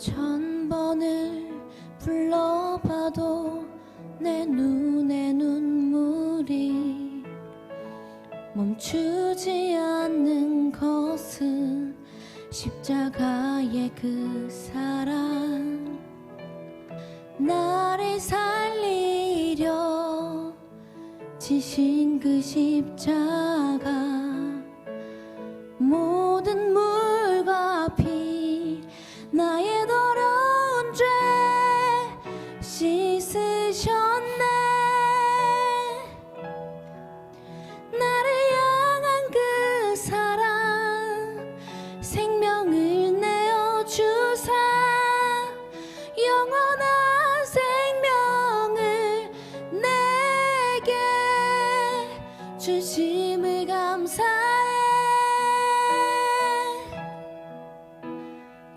천 번을 불러봐도 내 눈에 눈물이 멈추지 않는 것은 십자가의 그 사랑. 나를 살리려 지신 그 십자가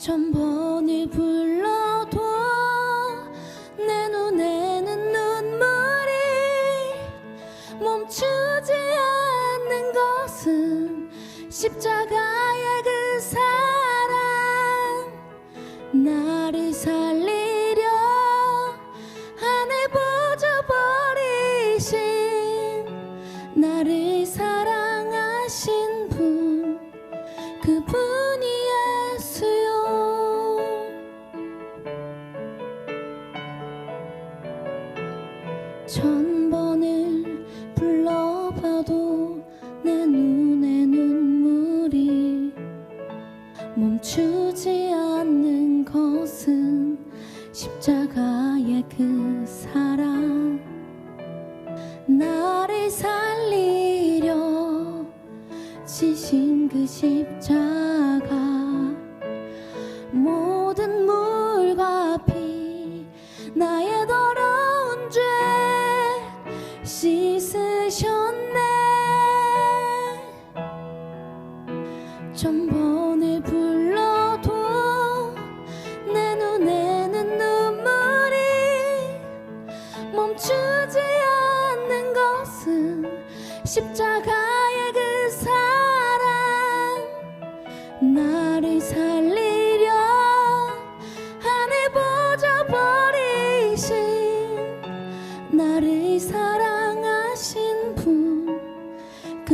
천 번을 불러도 내 눈에는 눈물이 멈추지 않는 것은 십자가의 그 사랑. 나를 살리려 하늘 부져버리신 나를 사 천 번을 불러봐도 내 눈에 눈물이 멈추지 않는 것은 십자가의 그 사랑. 나를 살리려 지신 그 십자가 천 번을 불러도 내 눈에는 눈물이 멈추지 않는 것은 십자가의 그 사랑. 나를 살리려 하늘 보져버리신 나를 사랑하신 분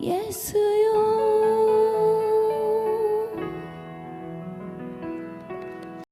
예수요.